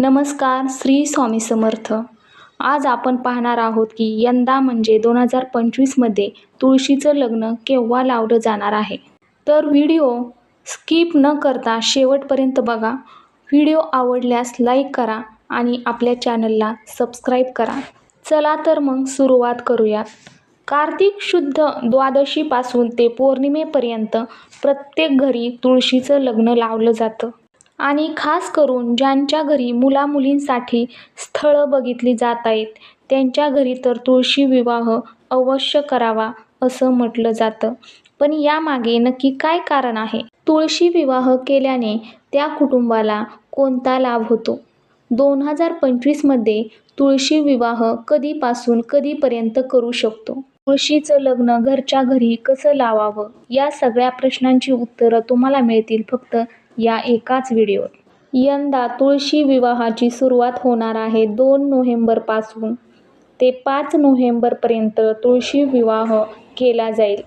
नमस्कार श्री स्वामी समर्थ. आज आपण पाहणार आहोत की यंदा म्हणजे दोन हजार पंचवीसमध्ये तुळशीचं लग्न केव्हा लावलं जाणार आहे. तर व्हिडिओ स्किप न करता शेवटपर्यंत बघा. व्हिडिओ आवडल्यास लाईक करा आणि आपल्या चॅनलला सबस्क्राईब करा. चला तर मग सुरुवात करूयात. कार्तिक शुद्ध द्वादशीपासून ते पौर्णिमेपर्यंत प्रत्येक घरी तुळशीचं लग्न लावलं जातं. आणि खास करून ज्यांच्या घरी मुलामुलींसाठी स्थळं बघितली जात आहेत त्यांच्या घरी तर तुळशी विवाह अवश्य करावा असं म्हटलं जातं. पण यामागे नक्की काय कारण आहे? तुळशी विवाह केल्याने त्या कुटुंबाला कोणता लाभ होतो? दोन हजार पंचवीसमध्ये तुळशी विवाह कधीपासून कधीपर्यंत करू शकतो? तुळशीचं लग्न घरच्या घरी कसं लावावं? या सगळ्या प्रश्नांची उत्तरं तुम्हाला मिळतील फक्त या एकाच व्हिडिओत. यंदा तुळशी विवाहाची सुरुवात होणार आहे दोन नोव्हेंबरपासून ते पाच नोव्हेंबरपर्यंत तुळशी विवाह केला जाईल.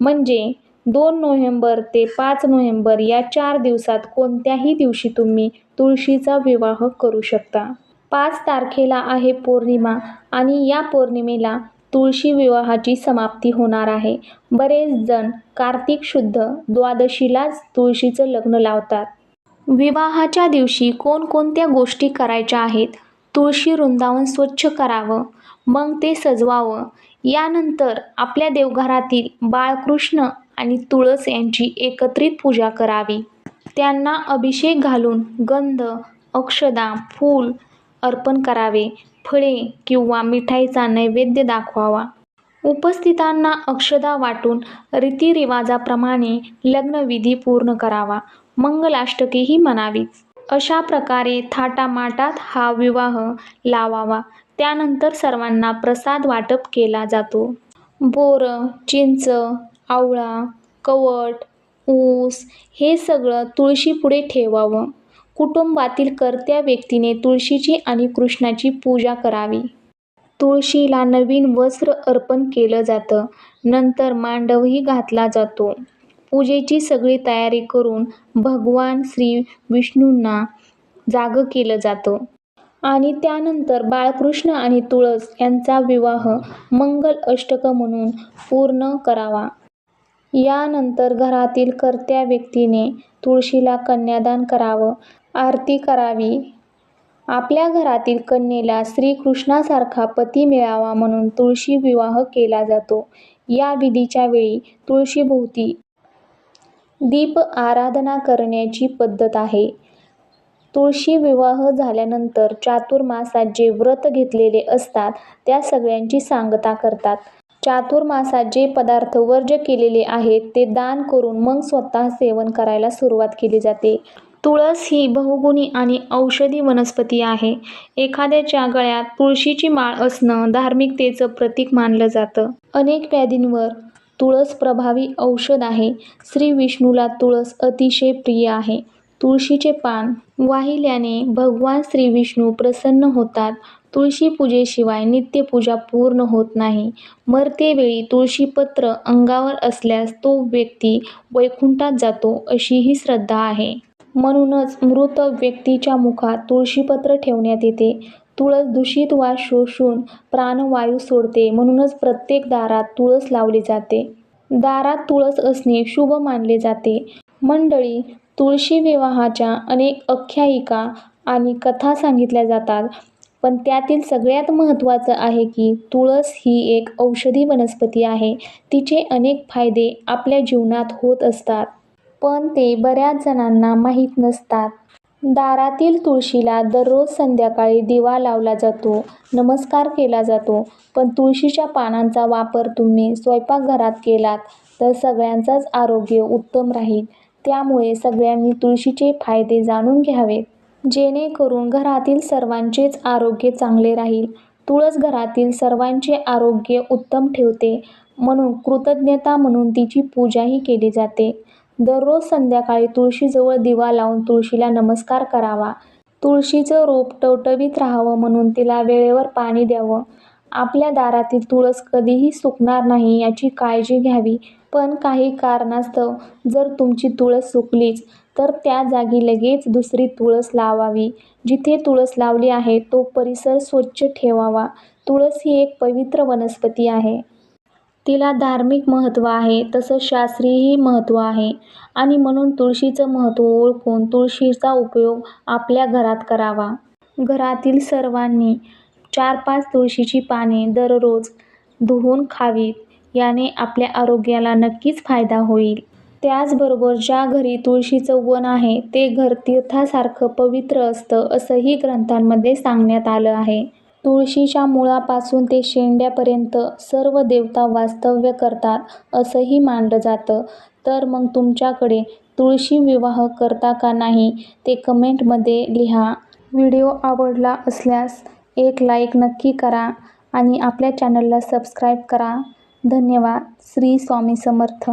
म्हणजे दोन नोव्हेंबर ते पाच नोव्हेंबर या चार दिवसात कोणत्याही दिवशी तुम्ही तुळशीचा विवाह करू शकता. पाच तारखेला आहे पौर्णिमा आणि या पौर्णिमेला तुळशी विवाहाची समाप्ती होणार आहे. बरेच जण कार्तिक शुद्ध द्वादशीलाच तुळशीचं लग्न लावतात. विवाहाच्या दिवशी कोणकोणत्या गोष्टी करायच्या आहेत? तुळशी वृंदावन स्वच्छ करावं मग ते सजवावं. यानंतर आपल्या देवघरातील बाळकृष्ण आणि तुळस यांची एकत्रित पूजा करावी. त्यांना अभिषेक घालून गंध अक्षदा फूल अर्पण करावे. फळे किंवा मिठाईचा नैवेद्य दाखवावा. उपस्थितांना अक्षदा वाटून रीतिरिवाजाप्रमाणे लग्नविधी पूर्ण करावा. मंगलाष्टकेही म्हणावीच. अशा प्रकारे थाटामाटात हा विवाह लावावा. त्यानंतर सर्वांना प्रसाद वाटप केला जातो. बोरं चिंच आवळा कवट ऊस हे सगळं तुळशीपुढे ठेवावं. कुटुंबातील कर्त्या व्यक्तीने तुळशीची आणि कृष्णाची पूजा करावी. तुळशीला नवीन वस्त्र अर्पण केलं जातं. नंतर मांडवही घातला जातो. पूजेची सगळी तयारी करून भगवान श्री विष्णूंना जागं केलं जातं. आणि त्यानंतर बाळकृष्ण आणि तुळस यांचा विवाह मंगल अष्टक म्हणून पूर्ण करावा. यानंतर घरातील कर्त्या व्यक्तीने तुळशीला कन्यादान करावं. आरती करावी. आपल्या घरातील कन्येला श्रीकृष्णासारखा पती मिळावा म्हणून तुळशी विवाह केला जातो. या विधीच्या वेळी तुळशीभोवती दीप आराधना करण्याची पद्धत आहे. तुळशी विवाह झाल्यानंतर चातुर्मासात जे व्रत घेतलेले असतात त्या सगळ्यांची सांगता करतात. चातुर्मासात जे पदार्थ वर्ज्य केलेले आहेत ते दान करून मग स्वतः सेवन करायला सुरुवात केली जाते. तुळस ही बहुगुणी आणि औषधी वनस्पती आहे. एखाद्याच्या गळ्यात तुळशीची माळ असणं धार्मिकतेचं प्रतीक मानलं जातं. अनेक व्याधींवर तुळस प्रभावी औषध आहे. श्री विष्णूला तुळस अतिशय प्रिय आहे. तुळशीचे पान वाहिल्याने भगवान श्री विष्णू प्रसन्न होतात. तुळशी पूजेशिवाय नित्यपूजा पूर्ण होत नाही. मरतेवेळी तुळशीपत्र अंगावर असल्यास तो व्यक्ती वैकुंठात जातो अशी ही श्रद्धा आहे. म्हणूनच मृत व्यक्तीच्या मुखात तुळशीपत्र ठेवण्यात येते. तुळस दूषित वा शोषून प्राणवायू सोडते म्हणूनच प्रत्येक दारात तुळस लावली जाते. दारात तुळस असणे शुभ मानले जाते. मंडळी तुळशी विवाहाच्या अनेक आख्यायिका आणि कथा सांगितल्या जातात पण त्यातील सगळ्यात महत्त्वाचं आहे की तुळस ही एक औषधी वनस्पती आहे. तिचे अनेक फायदे आपल्या जीवनात होत असतात. पण ते बऱ्याच जणांना माहीत नसतात. दारातील तुळशीला दररोज संध्याकाळी दिवा लावला जातो नमस्कार केला जातो पण तुळशीच्या पानांचा वापर तुम्ही स्वयंपाकघरात केलात तर सगळ्यांचाच आरोग्य उत्तम राहील. त्यामुळे सगळ्यांनी तुळशीचे फायदे जाणून घ्यावेत. जेणेकरून घरातील सर्वांचेच आरोग्य चांगले राहील. तुळस घरातील सर्वांचे आरोग्य उत्तम ठेवते म्हणून कृतज्ञता म्हणून तिची पूजाही केली जाते. दररोज संध्याकाळी तुळशीजवळ दिवा लावून तुळशीला नमस्कार करावा. तुळशीचं रोप टवटवीत राहावं म्हणून तिला वेळेवर पाणी द्यावं. आपल्या दारातील तुळस कधीही सुकणार नाही याची काळजी घ्यावी. पण काही कारणास्तव जर तुमची तुळस सुकलीच तर त्या जागी लगेच दुसरी तुळस लावावी. जिथे तुळस लावली आहे तो परिसर स्वच्छ ठेवावा. तुळस ही एक पवित्र वनस्पती आहे. तिला धार्मिक महत्त्व आहे तसं शास्त्रीयही महत्त्व आहे. आणि म्हणून तुळशीचं महत्त्व ओळखून तुळशीचा उपयोग आपल्या घरात करावा. घरातील सर्वांनी चार पाच तुळशीची पाने दररोज धुवून खावीत याने आपल्या आरोग्याला नक्कीच फायदा होईल. त्याचबरोबर ज्या घरी तुळशीचं वन आहे ते घर तीर्थासारखं पवित्र असतं असंही ग्रंथांमध्ये सांगण्यात आलं आहे. तुळशीच्या मुळापासून ते शेंड्यापर्यंत सर्व देवता वास्तव्य करतात असंही मानलं जातं. तर मग तुमच्याकडे तुळशी विवाह करता का नाही ते कमेंटमध्ये लिहा. व्हिडिओ आवडला असल्यास एक लाईक नक्की करा आणि आपल्या चॅनलला सबस्क्राईब करा. धन्यवाद. श्री स्वामी समर्थ.